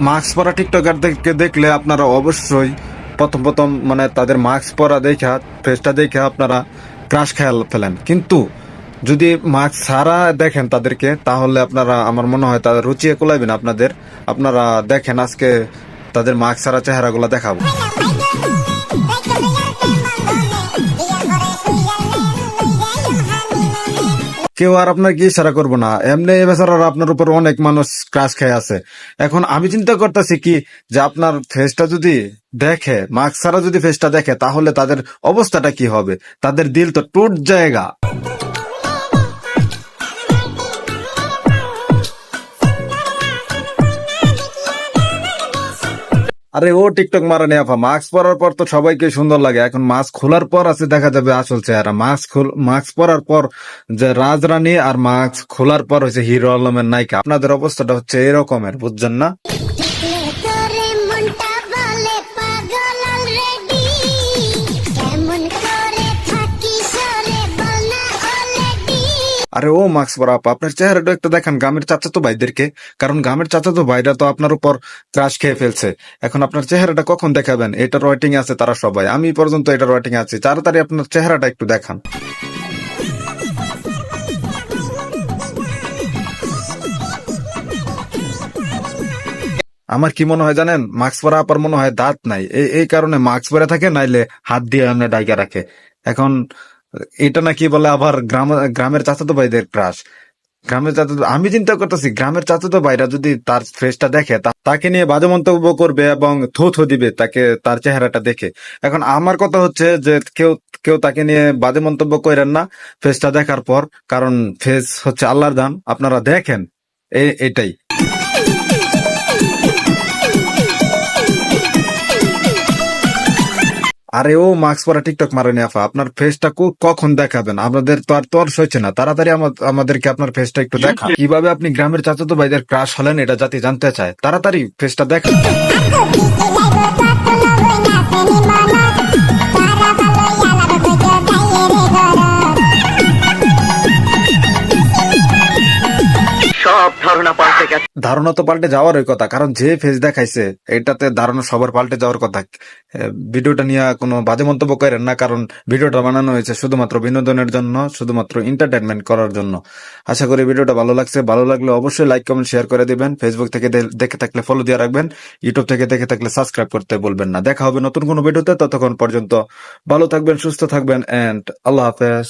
Mask পরা টিকটকারদেরকে দেখলে আপনারা অবশ্যই প্রথম প্রথম মানে তাদের মাস্ক পরা দেখা ফেসটা দেখে আপনারা ক্রাশ খেয়াল ফেলেন। কিন্তু যদি মাস্ক ছাড়া দেখেন তাদেরকে, তাহলে আপনারা, আমার মনে হয় তাদের রুচিয়ে কোলাইবেন। আপনাদের, আপনারা দেখেন আজকে তাদের মাস্ক ছাড়া চেহারাগুলো দেখাবো। কেউ আর আপনার কি ইশারা করব না। এমনি বেচারার আপনার উপর অনেক মানুষ ক্রাশ খেয়ে আছে। এখন আমি চিন্তা করতেছি কি, যে আপনার ফেসটা যদি দেখে, মাস্ক ছাড়া যদি ফেসটা দেখে, তাহলে তাদের অবস্থাটা কি হবে? তাদের দিল তো টুট জায়গা। আরে ও টিকটক মারা নেই আপা, মাস্ক পরার পর তো সবাইকে সুন্দর লাগে। এখন মাস্ক খোলার পর আছে, দেখা যাবে আসল চেহারা। মাস্ক মাস্ক পরার পর যে রাজরানী আর মাস্ক খোলার পর হচ্ছে হিরো আলমের নায়িকা। আপনাদের অবস্থাটা হচ্ছে এরকমের, বুঝছেন না? আরে ও মাস্ক পরা আপা, আপনার চেহারাটা একটু দেখান গ্রামের চাচাতো ভাইদেরকে। কারণ গ্রামের চাচাতো ভাইরা তো আপনার উপর ক্রাশ খেয়ে ফেলছে। এখন আপনার চেহারাটা কখন দেখাবেন? এটার ওয়েটিং আছে তারা সবাই। আমি পর্যন্ত এটার ওয়েটিং আছে। তাড়াতাড়ি আপনার চেহারাটা একটু দেখান। আমার কি মনে হয় জানেন? মাস্ক পরা আপার মনে হয় দাঁত নাই। এই এই কারণে মাস্ক পরে থাকে, নাইলে হাত দিয়ে এমনি ডাইকা রাখে। এখন এটা নাকি বলে আবার গ্রাম, গ্রামের চাচাতো ভাইদের ক্রাশ গ্রামের চাচাতো, আমি চিন্তা করতেছি, গ্রামের চাচাতো ভাইরা যদি তার ফেসটা দেখে তাকে নিয়ে বাজে মন্তব্য করবে এবং থো থো দিবে তাকে, তার চেহারাটা দেখে। এখন আমার কথা হচ্ছে যে কেউ কেউ তাকে নিয়ে বাজে মন্তব্য করেন না ফেসটা দেখার পর, কারণ ফেস হচ্ছে আল্লাহর দান। আপনারা দেখেন এটাই। আরে ও মাস্ক পরা টিকটক মারেনি আফা আপনার ফেসটা কো- কখন দেখাবেন? আমাদের তো আর তর্স হচ্ছে না। তাড়াতাড়ি আমা- আমাদেরকে আপনার ফেসটা একটু দেখা কীভাবে আপনি গ্রামের চাচাতো ভাইদের ক্রাশ হলেন এটা জাতি জানতে চায়। তাড়াতাড়ি ফেসটা দেখান। ধারণা তো পাল্টে যাওয়ারই কথা, কারণ যে ফেস দেখাইছে, এটাতে ধারণা সবার পাল্টে যাওয়ার কথা। ভিডিওটা নিয়ে কোনো বাজে মন্তব্য করেন না, কারণ ভিডিওটা বানানো হয়েছে শুধুমাত্র বিনোদনের জন্য, শুধুমাত্র এন্টারটেনমেন্ট করার জন্য। আশা করি ভিডিওটা ভালো লাগছে। ভালো লাগলে অবশ্যই লাইক কমেন্ট শেয়ার করে দিবেন। ফেসবুক থেকে দেখে থাকলে ফলো দিয়ে রাখবেন। ইউটিউব থেকে দেখে থাকলে সাবস্ক্রাইব করতে বলবেন না। দেখা হবে নতুন কোনো ভিডিওতে। ততক্ষণ পর্যন্ত ভালো থাকবেন, সুস্থ থাকবেন এন্ড আল্লাহ হাফেজ।